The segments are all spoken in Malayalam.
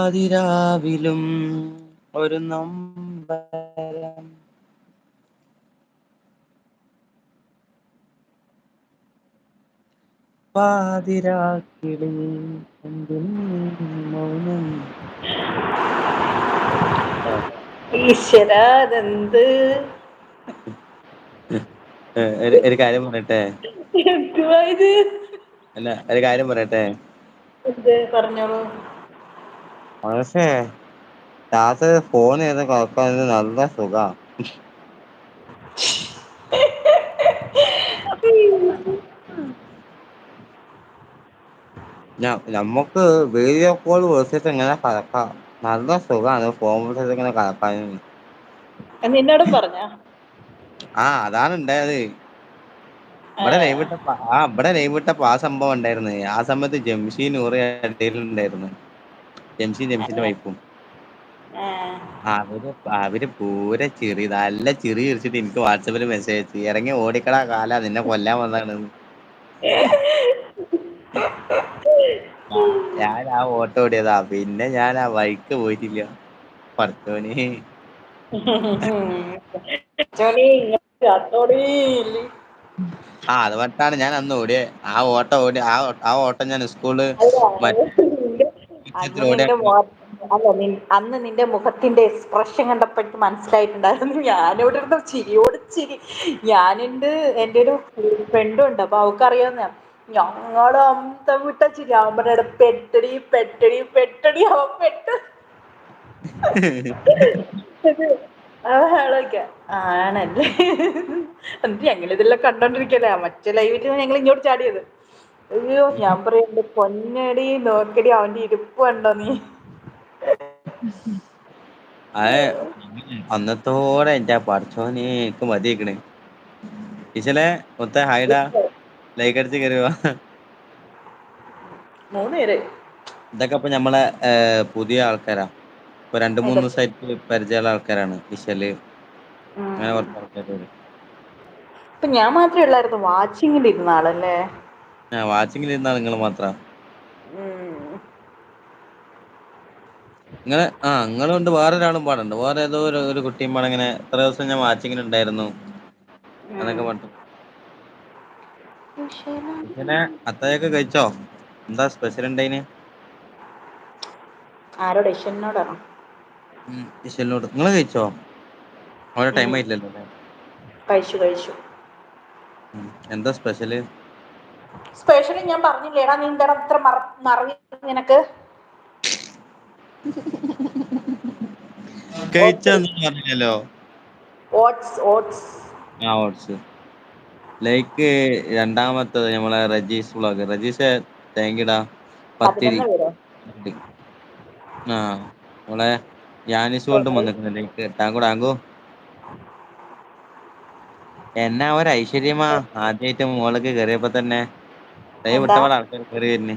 പാതിരാവിലും ഒരു നമ്പരം. പാതിരാക്കിളി എന്തിനീ മൗനം. ഈശ്വരാതെന്ത്? ഒരു കാര്യം പറയട്ടെ? അല്ല ഒരു കാര്യം പറയട്ടെ? പറഞ്ഞോളൂ. മാഷേ രാത്രി ഫോൺ ചെയ്ത് കേൾക്കാൻ നല്ല സുഖാ. ഞ ഞമ്മക്ക് വീഡിയോ കോൾ വിളിച്ചിട്ട് ഇങ്ങനെ കെടക്കാം നല്ല സുഖാണ് ഫോൺ വിളിച്ചിട്ട് ഇങ്ങനെ കെടക്കാന് നിന്നോട് പറഞ്ഞ? ആ അതാണ് ഇണ്ടായത്. ഇവിടെ നെയ്വിട്ട ആ ഇവിടെ നെയ്വിട്ടപ്പോ ആ സംഭവം ഉണ്ടായിരുന്നു. ആ സമയത്ത് ജംഷി നൂറ് ഉണ്ടായിരുന്നു ജംഷി ജംഷിന്റെ വൈഫും. അവർ അവർ പൂര ചിറി നല്ല ചിറി ചിരിച്ചിട്ട് എനിക്ക് വാട്സആപ്പിൽ മെസ്സേജ് അയച്ച് ഇറങ്ങി ഓടിക്കടാ കാല നിന്നെ കൊല്ലാൻ വന്നാണ് ഞാൻ ആ ഓട്ടം ഓടിയതാ പിന്നെ ഞാൻ ആ വഴിക്ക് പോയിട്ടില്ല. ചത്തോടീ ആ അത് പറഞ്ഞിട്ടാണ് ഞാൻ അന്ന് ഓടിയെ. ആ ഓട്ടം ഓടി ആ ഓട്ടം ഞാൻ സ്കൂളിൽ അന്ന് നിന്റെ അല്ല അന്ന് നിന്റെ മുഖത്തിന്റെ എക്സ്പ്രഷൻ കണ്ടപ്പോ എനിക്ക് മനസ്സിലായിട്ടുണ്ടായിരുന്നു. ഞാനിവിടെ ഇരുന്ന് ചിരിയോട് ചിരി. ഞാനുണ്ട് എന്റെ ഒരു ഫ്രണ്ടും ഉണ്ട്. അപ്പൊ അവക്ക് ഞാൻ ഞങ്ങൾ അന്തം വിട്ട ചിരി. എടാ പെട്ടടി പെട്ടടി പെട്ടടി അവൻ പെട്ട്. ആളൊക്കെ. ആണല്ലേ? എന്നിട്ട് ഞങ്ങളിതെല്ലാം കണ്ടോണ്ടിരിക്കല്ലേ? മറ്റേ ലൈവിൽ ഞങ്ങൾ ഇങ്ങോട്ട് ചാടിയത്. അയ്യോ ഞാൻ പറയുന്നുണ്ട് പൊന്നടി നോക്കടി അവന്റെ ഇരിപ്പ് കണ്ടോ നീ? അതെ അന്നത്തോടെ എന്റെ പടച്ചോനെ എനിക്ക് മതിയായിക്കണ് ഇശലെ ഒത്ത ഹായിടാ ലൈക്ക് അടിച്ച് കേറി വാ ഇതൊക്കെ ഇപ്പൊ ഞമ്മളെ പുതിയ ആൾക്കാരാ. ഇപ്പൊ രണ്ടു മൂന്ന് സൈറ്റ് പരിചയമുള്ള ആൾക്കാരാണ് ഇശൽ അങ്ങനെ കുറച്ച് ആൾക്കാര് ഇപ്പൊ ഞാൻ മാത്രമേ ഉള്ളായിരുന്നു വാച്ചിങ്ങിൽ ഇരുന്ന ആളല്ലേ? ആഹ് വാച്ചിങ്ങിൽ ഇരുന്ന മാത്രാ? ഇങ്ങനെ ആ നിങ്ങളുണ്ട് ഇങ്ങൾ ഉണ്ട് ഇങ്ങളുണ്ട് വേറൊരാളും പാടുണ്ട്. വേറെ ഏതോ ഒരു ഒരു കുട്ടിയും പാടെ ഇങ്ങനെ എത്ര ദിവസം ഞാൻ വാച്ചിങ്ങിന് ഉണ്ടായിരുന്നു എന്നൊക്കെ അതൊക്കെ പിന്നെ ഇശലെ അത്താഴൊക്കെ കഴിച്ചോ? എന്താ സ്പെഷ്യൽ ഉണ്ടായിന്? ആരോട്? ഇശലിനോട് നിങ്ങൾ കഴിച്ചോ? അവിടെ ടൈം ആയിട്ടില്ലല്ലോ കഴിച്ചു കഴിച്ചു. എന്താ സ്പെഷ്യൽ സ്പെഷ്യൽ ഞാൻ പറഞ്ഞില്ലേടാ നീ ഇത്ര മറ മറവി നിനക്ക്? പറഞ്ഞില്ലല്ലോ ഓട്സ് ഓട്സ് ആ ഓട്സ് ലൈക്ക് രണ്ടാമത്തത് നമ്മളെ റജീസ് വ്ളോഗ് റജീസ് താങ്ക്യൂടാ പത്തിരി. ആ നമ്മളെ യാനിസ് വേൾഡും വന്നിട്ടുണ്ട്. ലൈക്ക് ടാങ്കു ടാങ്കു എന്നാ ഒരു ഐശ്വര്യമാ ആദ്യമായിട്ട് മോളൊക്കെ കേറിയപ്പോ തന്നെ ലൈവ് വിട്ട പോലെ ആൾക്കാര് കേറി വരുന്നേ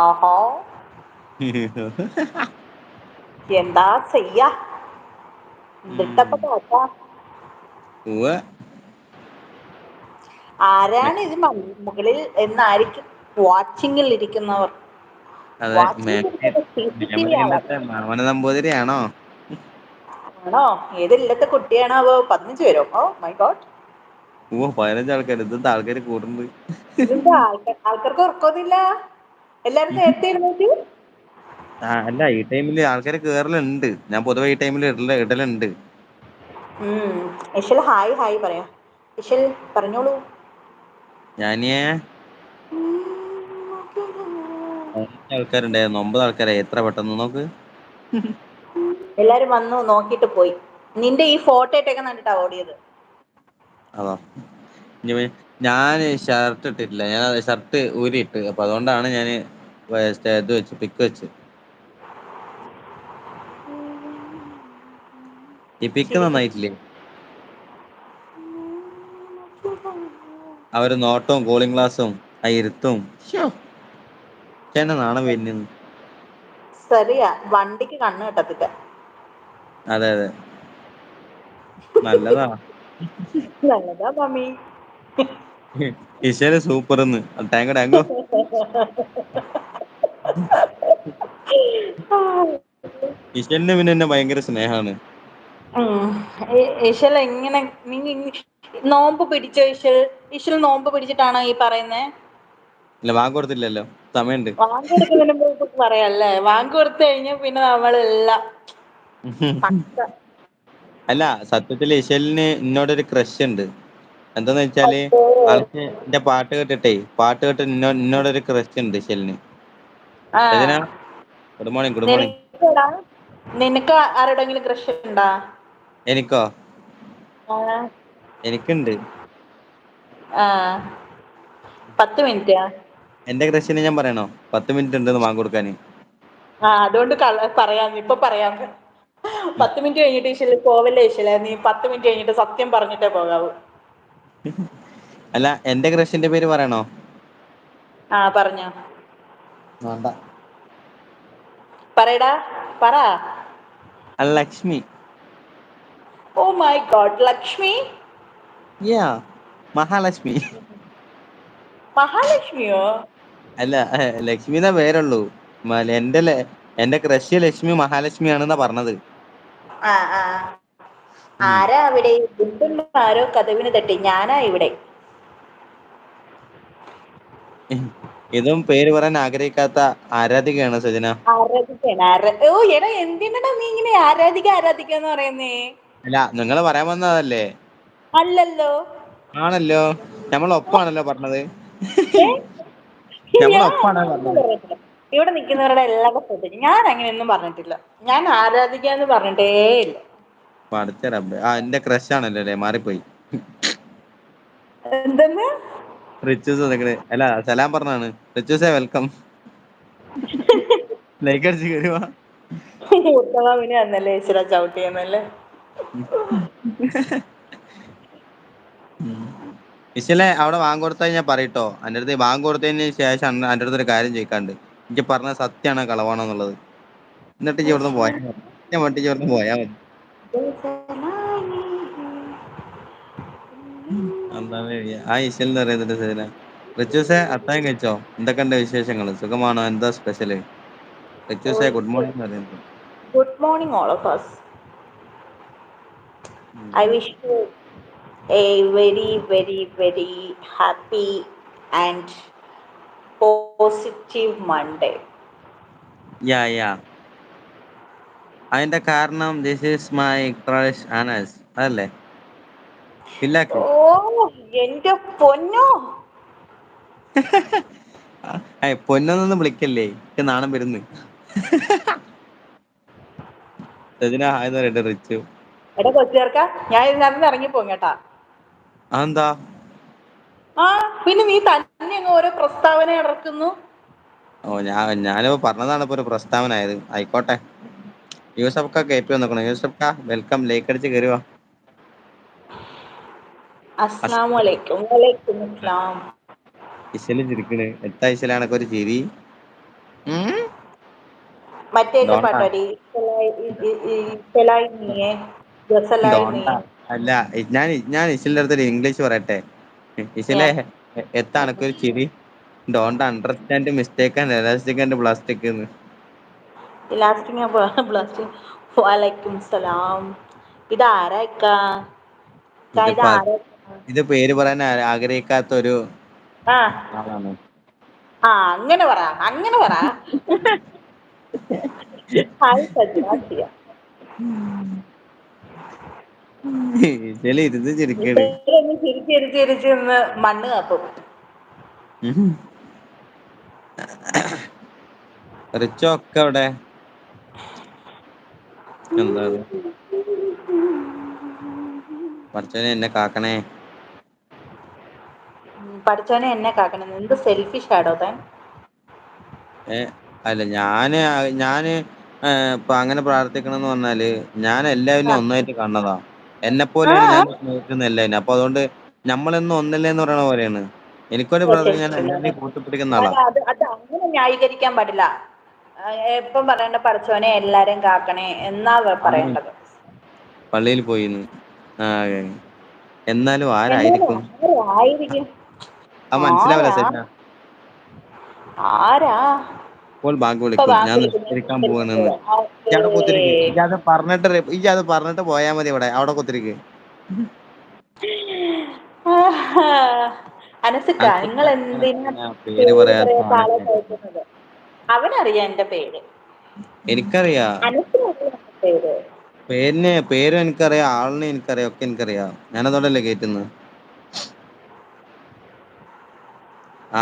ഓഹോ എന്താ ചെയ്യാ ഇതിട്ടപ്പോ തോറ്റാ ആരാണ് ഇത് മുകളിൽ എന്നായിരിക്കും വാച്ചിങ്ങിൽ ഇരിക്കുന്നവർ. ആണോ? ഏത് ഇല്ലത്തെ കുട്ടിയാണാവോ പതിനഞ്ച് പേരോ? ഓ മൈ ഗോഡ് ഓ പതിനഞ്ച് ആൾക്കാര്. ഇതെന്താ ആൾക്കാര് കൂടുന്നത് ഇതെന്താ? ആൾക്ക ആൾക്കാർക്ക് ഉറക്കൊന്നില്ല എല്ലാരും നേരത്തെ എഴുന്നേറ്റ്. ആഹ് അല്ല ഈ ടൈമിൽ ആൾക്കാര് കേറലുണ്ട്. ഞാൻ പൊതുവെ ഈ ടൈമിൽ ഇട ഇടലുണ്ട്. ഉം. ഇശൽ ഹായ് ഹായ് പറയാ. ഇശൽ പറഞ്ഞോളൂ. ഞാനിയേ ആൾക്കാരുണ്ടായിരുന്നു. ഒമ്പത് ആൾക്കാരായി. എത്ര പെട്ടെന്ന് നോക്ക്. എല്ലാരും വന്നു നോക്കിട്ട് പോയി. നിന്റെ ഈ ഫോട്ടോ ഇട്ടൊക്കെ കണ്ടിട്ടാ ഓടിയത്? അതാ. ഞാൻ ഷർട്ട് ഇട്ടിട്ടില്ല. ഞാൻ ഷർട്ട് ഊരിയിട്ട്. അപ്പൊ അതുകൊണ്ടാണ് ഞാൻ ഇത് വെച്ച് പിക്ക് വെച്ച്. ഈ പിക്ക് ചിരിക്കും നന്നായിട്ടില്ലേ? ഒരു നോട്ടവും കൂളിംഗ് ഗ്ലാസും ആ ഇരുത്തും. ശ്ശോ. നാണം വരുന്ന് ശരിയാ വണ്ടിക്ക് കണ്ണ് കെട്ടത്തില്ല. അതെ അതെ. നല്ലതാ. നല്ലതാ മമ്മി ഇശൽ സൂപ്പർന്ന് ടാങ്കോ ടാങ്കോ ഇശലിന് പിന്നെ എന്നെ ഭയങ്കര സ്നേഹാണ്. ഇശൽ എങ്ങനെ നീ നോമ്പ് പിടിച്ചോ ഇശൽ ഇശൽ നോമ്പ് പിടിച്ചിട്ടാണോ ഈ പറയുന്നേ? ഇല്ല വാങ്ക് കൊടുത്തില്ലല്ലോ. സമയണ്ട്. വാങ്ക് കൊടുക്കുന്നതിന് പറയാല്ലേ വാങ്ക് കൊടുത്തു കഴിഞ്ഞ പിന്നെ നമ്മളെല്ലാം അല്ല സത്യത്തിൽ ഇശലിന് എന്നോടൊരു ക്രഷ് ഉണ്ട്. എന്താന്ന് വെച്ചാൽ ആൾക്ക് എന്റെ പാട്ട് കേട്ടിട്ടേ പാട്ട് കേട്ട് എന്നോട് എന്നോടൊരു ക്രഷ് ഉണ്ട് ഇശലിന് ഗുഡ് മോർണിംഗ് ഗുഡ് മോർണിംഗ് നിനക്ക് ആരോടെങ്കിലും ക്രഷ് ഉണ്ടാ? എനിക്കോ? എനിക്കുണ്ട്. പത്ത് മിനിറ്റാ? എന്റെ ക്രഷിനെ ഞാൻ പറയണോ? പത്ത് മിനിറ്റ് ഉണ്ടെന്ന് വാങ്ങി കൊടുക്കാന്. ആ അതുകൊണ്ട് പറയാം. ഇപ്പൊ പറയാന്ന് പത്ത് മിനിറ്റ് കഴിഞ്ഞിട്ട് ഇശൽ പോവല്ലേ ഇശലെ നീ പത്ത് മിനിറ്റ് കഴിഞ്ഞിട്ട് സത്യം പറഞ്ഞിട്ടേ പോകാവൂ. അല്ല എന്റെ ക്രഷിന്റെ പേര് പറയണോ? ആ പറഞ്ഞോ. വേണ്ട. പറയടാ പറ. Lakshmi. Oh my god Lakshmi? Yeah Mahalakshmi. മഹാലക്ഷ്മിയോ? അല്ല ലക്ഷ്മി എന്നാ പേരുള്ളൂ എന്റെ എന്റെ ക്രഷ് ലക്ഷ്മി മഹാലക്ഷ്മി ആണെന്നാ പറഞ്ഞത്. ആ ഉം ആരാ അവിടെ? ആരോ കഥവിന് തട്ടി. ഞാനാ ഇവിടെ. ഇതും പേര് പറയാൻ ആഗ്രഹിക്കാത്ത ആരാധികയാണ് സജന? ആരാധിക്കാണ് ആര ഓ എടാ എന്തിനടാ നീ ഇങ്ങനെ ആരാധിക ആരാധിക എന്ന് പറയുന്നേ? അല്ല നിങ്ങൾ പറയാൻ വന്നതല്ലേ? അല്ലല്ലോ. ആണല്ലോ. നമ്മൾ ഒപ്പാണല്ലോ പറഞ്ഞത്. ഏ? നമ്മൾ ഞാൻ ഒപ്പാണ് പറഞ്ഞത് ഇവിടെ നിൽക്കുന്നവരുടെ എല്ലാവരും ശ്രദ്ധിക്കും ഞാൻ അങ്ങനെയൊന്നും പറഞ്ഞിട്ടില്ല. ഞാൻ ആരാധിക്കാന്ന് പറഞ്ഞിട്ടേ ഇല്ല. റബ്ബ്. ആ എന്റെ ക്രഷ് മാറിപ്പോയി. എന്തെന്ന്? റിച്ചൂസ് വന്ന്ക്ക്ണ്. അല്ല സലാം പറഞ്ഞാണ്. റിച്ചൂസെ വെൽക്കം ഉത്തമവിനെ അന്നല്ലേ ഈശ്വരാ ഇശലെ അവിടെ ബാങ്ക് കൊടുത്ത് കഴിഞ്ഞാ പറയട്ടോ അന്റെ അടുത്ത് വാങ്ങ കൊടുത്തതിന് ശേഷം അന്റെ അടുത്ത് ഒരു കാര്യം ചോയിക്കാണ്ട് ഇജ്ജ് പറഞ്ഞ സത്യാണോ കളവാണെന്നുള്ളത്. എന്നിട്ട് ഇജ്ജ് ഇവിടുന്ന് പോയാ മതി. ഞാൻ ഇജ്ജ് ഇവിടുന്ന് പോയാ മതി. അള്ളാഹുവേ ആ ഇശൽ എന്ന് പറയുന്നത് സജന റിച്ചൂസെ അത്താഴം കഴിച്ചോ? എന്തൊക്കെയുണ്ട് വിശേഷങ്ങൾ സുഖമാണോ? എന്താ സ്പെഷ്യൽ റിച്ചൂസെ ഗുഡ് മോർണിംഗ് പറയുന്നുണ്ട് good morning all of us I wish you a very very very happy and positive Monday yeah yeah അതിന്റെ കാരണം this is my crush Anas അതല്ലേ ഫില്ലാക്ക് ഓ എന്റെ പൊന്നോ? പൊന്നൊന്നും വിളിക്കല്ലേ? എനിക്ക് നാണം വരുന്നു. ഹായ്ന്ന് പറയട്ടെ റിച്ചു. എടാ കൊച്ചു ചെറുക്കാ ഞാൻ ഇതിനകത്ത് ഇറങ്ങിപ്പോവും കേട്ടാ. അതെന്താ? ആഹ് പിന്നെ നീ തന്നെ അങ്ങ് ഓരോ പ്രസ്താവന ഇറക്കുന്നു. ഓ ഞാൻ ഞാനിപ്പോ പറഞ്ഞതാണ് ഇപ്പൊ ഒരു പ്രസ്താവന ആയത് ആയിക്കോട്ടെ. യൂസഫ് കയറ്റി വന്നേക്കണു. യൂസഫ് കാ വെൽക്കം ലേക്ക് അടിച്ച് കേറി വാ അസ്സലാമു അലൈക്കും. വലൈക്കും അസ്സലാം. ഇശൽ ചിരിക്കണ്. എത്ത ഇശലെ അനക്കൊരു ചിരി. പാട്ടാടി അല്ല ഞാൻ ഞാൻ ഇശലിന്റെ ഇംഗ്ലീഷ് പറയട്ടെ. ഇശലെ എത്ത അനക്കൊരു ചിരി. Don't understand mistake and elastic and plastic എന്ന് ഇലാസ്റ്റിക് പ്ലാസ്റ്റിക് വലൈക്കും സലാം. ഇതാരാ ഇക്കാ ഇക്കാ ഇത് പ ഇത് പേര് പറയാൻ ആഗ്രഹിക്കാത്ത ഒരു ആ. ആളാണ്. ആഹ് അങ്ങനെ പറ അങ്ങനെ പറ. ഹായ് ഇശൽ ഇരുന്ന് ചിരിക്കാണ്. ചിരിച്ച് ചിരിച്ച് മണ്ണ് കാപ്പും റിച്ചൊക്കെ അവിടെ എന്താ പടച്ചോനെ എന്നെ കാക്കണേ. പഠച്ചോനെ എന്നെ കാക്കണേ. എന്ത് സെൽഫിഷ് ആടോ താൻ? അല്ല ഞാൻ ഞാൻ ഇപ്പൊ അങ്ങനെ പ്രാർത്ഥിക്കണന്ന് പറഞ്ഞാൽ ഞാൻ എല്ലാവരും ഒന്നായിട്ട് കാണണതാ എന്നെ പോലെ പോലെയാണ് ഞാൻ നോക്കുന്നത് എല്ലാവരെയും അപ്പൊ അതുകൊണ്ട് നമ്മളെന്നും ഒന്നല്ലേന്ന് പറയണ പോലെയാണ്. എനിക്കൊരു ബ്രദർ ഞാൻ എന്നെ എല്ലാവരെയും കൂട്ടിപ്പിടിക്കുന്ന ആളാ. അല്ല അത് അത് അങ്ങനെ ന്യായീകരിക്കാൻ പാടില്ല. എപ്പം പറയണ്ട പടച്ചോനെ എല്ലാരെയും കാക്കണേ എന്നാ പറയേണ്ടത്. പള്ളിയിൽ പോയിന്ന്. ആ എന്നാലും ആരായിരിക്കും? ആരായിരിക്കും? അത് മനസ്സിലാവില്ല സജന ആരാ? ഇപ്പോൾ ബാങ്ക് വിളിക്കും ഞാൻ നിസ്കരിക്കാൻ ഇജ്ജ് അവിടെ കുത്തിരിക്ക്. ഓക്കേ പറഞ്ഞിട്ട് ഇജ്ജ് പറഞ്ഞിട്ട് പോയാ മതി ഇവിടെ. അവിടെ കുത്തിരിക്ക്. അനസിക്ക നിങ്ങൾ എന്തിനാ പേര് കേറ്റുന്നത് അവനറിയാം എന്റെ പേര്. എനിക്കറിയാ. പേരിനെ പേരും എനിക്കറിയാം ആളിനെ എനിക്കറിയാം ഒക്കെ എനിക്കറിയാം. ഞാനതോടല്ലേ കേറ്റുന്നത്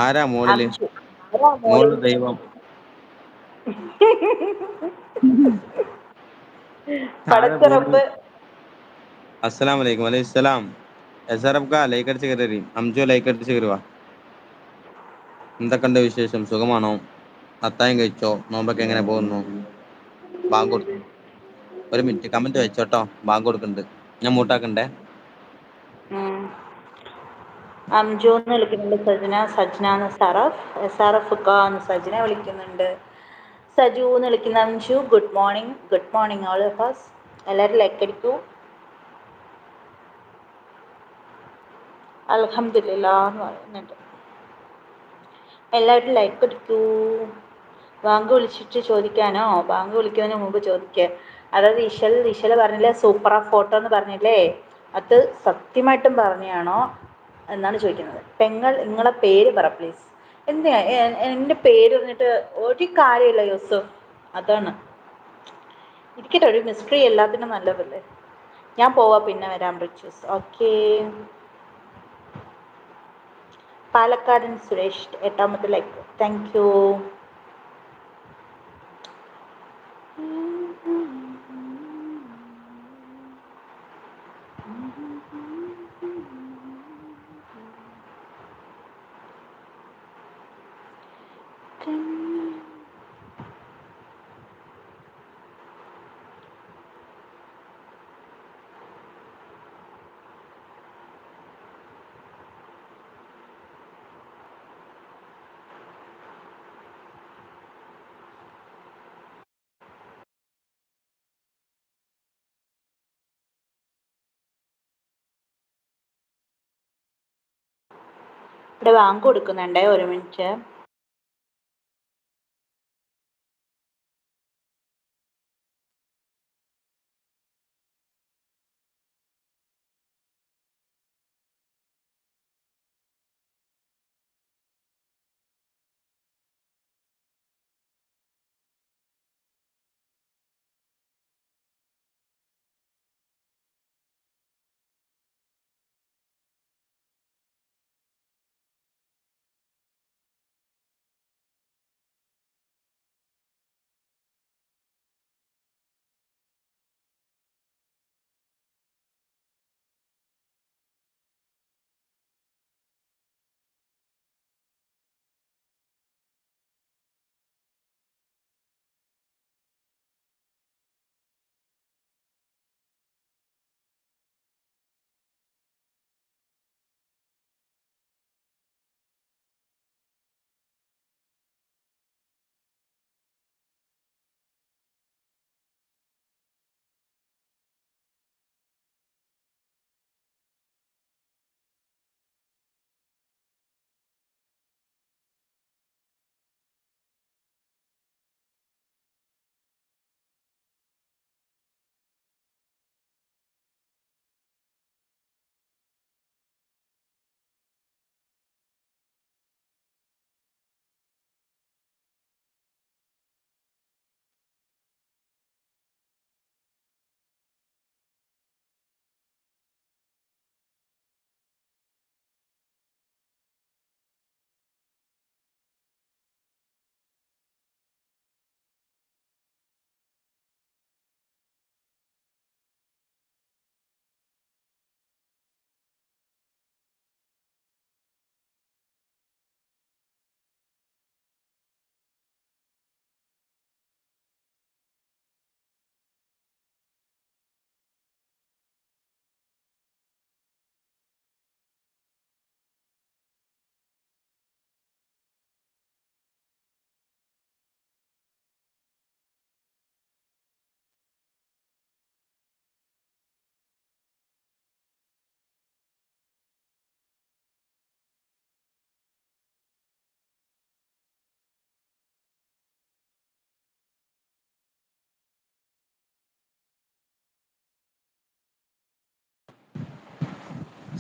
ആരാ മോളിൽ? മോൾ ആരാ മോളിൽ? മോളിൽ ദൈവം. താഴെ വലൈക്കും ഭൂമി റബ്ബ് അസ്സലാമു അലൈക്കും വലൈക്കുസ്സലാം എസ് ആർ എഫ് ലൈക്ക് അടിച്ച് കയറി അംജോ ലൈക്ക് അടിച്ച് കേറി വാ. എന്തൊക്കെണ്ട് വിശേഷം? സുഖമാണോ? അത്തായം കഴിച്ചോ? നോമ്പൊക്കെ എങ്ങനെ പോകുന്നു? ബാങ്ക് കൊടുക്കും ഒരു മിനിറ്റ് കമന്റ് വെച്ചോട്ടോ ബാങ്ക് കൊടുക്കുന്നുണ്ട് ഞാൻ മൂട്ടാക്കണ്ടേ അംജോ അംജുന്ന് വിളിക്കുന്നുണ്ട് Sajana. Sajna Saraf. S R F ക്കാന്ന് Sajana വിളിക്കുന്നുണ്ട്. സജൂന്ന് വിളിക്കുന്ന അംഷു good morning good morning all of us എല്ലാവരും ലൈക്ക് അടിക്കൂ. അൽഹംദുലില്ലാഹ് എന്ന് പറയുന്നുണ്ട്. എല്ലാവരും ലൈക്ക് അടിക്കൂ. ബാങ്ക് വിളിച്ചിട്ട് ചോദിക്കാനോ? ബാങ്ക് വിളിക്കുന്നതിന് മുമ്പ് ചോദിക്കുക അതായത് ഇശൽ ഇശൽ പറഞ്ഞില്ലേ? സൂപ്പർ ഫോട്ടോ എന്ന് പറഞ്ഞില്ലേ? അത് സത്യമായിട്ടും പറഞ്ഞാണോ? എന്നാണ് ചോദിക്കുന്നത്. പെങ്ങൾ നിങ്ങളെ പേര് പറ പ്ലീസ് എന്തിനാ? എന്റെ പേര് പറഞ്ഞിട്ട് ഒരു കാര്യമില്ല യൂസഫ്. അതാണ്. ഇരിക്കട്ടെ ഒരു മിസ്റ്ററി എല്ലാത്തിനും നല്ലതല്ലേ? ഞാൻ പോവാ പിന്നെ വരാം റിച്ചൂസ്. ഓക്കെ പാലക്കാടൻ സുരേഷ് എട്ടാമത്തെ ലൈക്ക് താങ്ക് യു ഇവിടെ ബാങ്ക് കൊടുക്കുന്നുണ്ടേ ഒരു മിനിറ്റ്.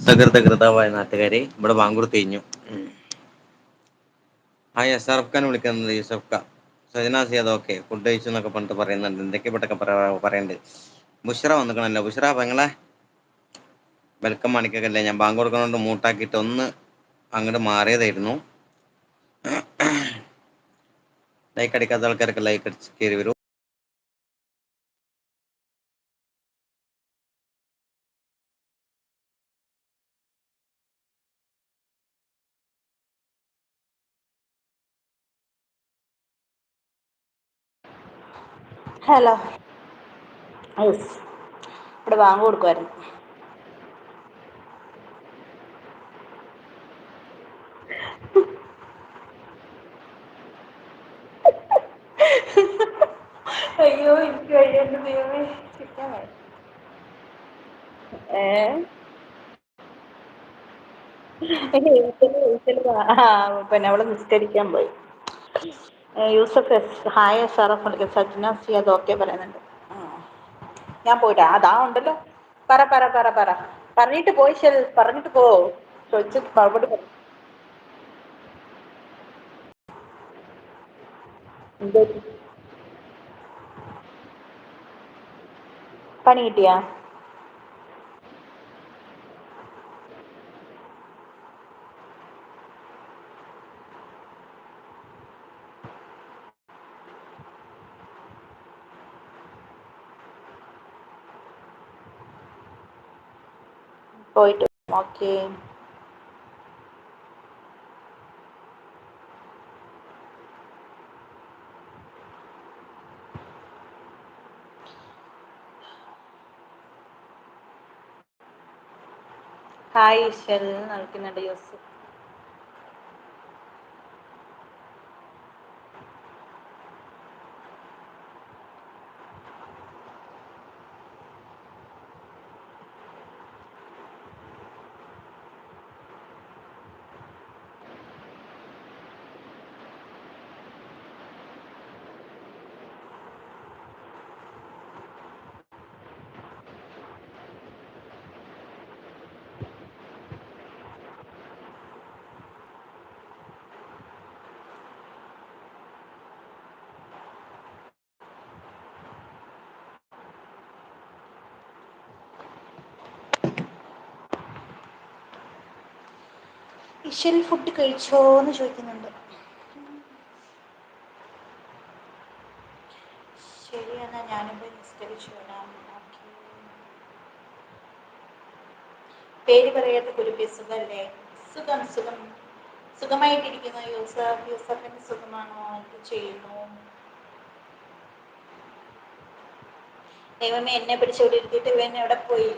സകൃതകൃതാവായ നാട്ടുകാരെ ഇവിടെ ബാങ്കുകൊടുത്ത് കഴിഞ്ഞു ആ എസ് ആർ എഫ് ഖാൻ വിളിക്കുന്നത് യൂസഫ് ഖാൻ സജനാസ് യാദവ് ഓക്കെ ഫുഡ് കഴിച്ചു എന്നൊക്കെ പറഞ്ഞിട്ട് പറയുന്നുണ്ട്. എന്തൊക്കെ പെട്ടൊക്കെ പറയണ്ട് ബുഷറ വന്നിക്കണല്ലോ. ബുഷറ പെങ്ങളെ. വെൽക്കം മാണിക്കല്ലേ ഞാൻ ബാങ്ക് കൊടുക്കണോണ്ട് മൂട്ടാക്കിയിട്ട് ഒന്ന് അങ്ങോട്ട് മാറിയതായിരുന്നു. ലൈക്ക് അടിക്കാത്ത ആൾക്കാരൊക്കെ ലൈക്ക് അടിച്ച് കയറി വരൂ. ഹലോ. ഇവിടെ വാങ്ങ കൊടുക്കുമായിരുന്നു അയ്യോ എനിക്ക് ദൈവമേ. ചിരിക്കാൻ വയ്യ. ഏ? പിന്നെ അവൾ നിസ്കരിക്കാൻ പോയി. യൂസഫ് എസ് ഹായ് എഫ് വിളിക്കും സജ്ന സി അത് ഓക്കെ പറയുന്നുണ്ട്. ഞാൻ പോയിട്ട്? അതാ ഉണ്ടല്ലോ. പറ പറ പറ പറ. പറഞ്ഞിട്ട് പോയി ശരി. പറഞ്ഞിട്ട് പോ. ചോദിച്ച് മറുപടി പണി കിട്ടിയാ? പോയിട്ട്. ഓക്കെ. ഹായ് ഈശ്വരൻ നൽകുന്നുണ്ട് യൂസഫ്. ഈശ്വൽ ഫുഡ് കഴിച്ചോ എന്ന് ചോദിക്കുന്നുണ്ട്. ശരി എന്നാ ഞാനും പോയി നിസ്കരിച്ചു പേര് പറയാത്ത കുരുപ്പി സുഖല്ലേ? സുഖം സുഖം. സുഖമായിട്ടിരിക്കുന്നു. യൂസഫ് യൂസഫിന് സുഖമാണോ? എന്ത് ചെയ്യുന്നു? ദൈവമേ എന്നെ പിടിച്ചോണ്ടിരുത്തിയിട്ട് ഇവൻ എവിടെ പോയി?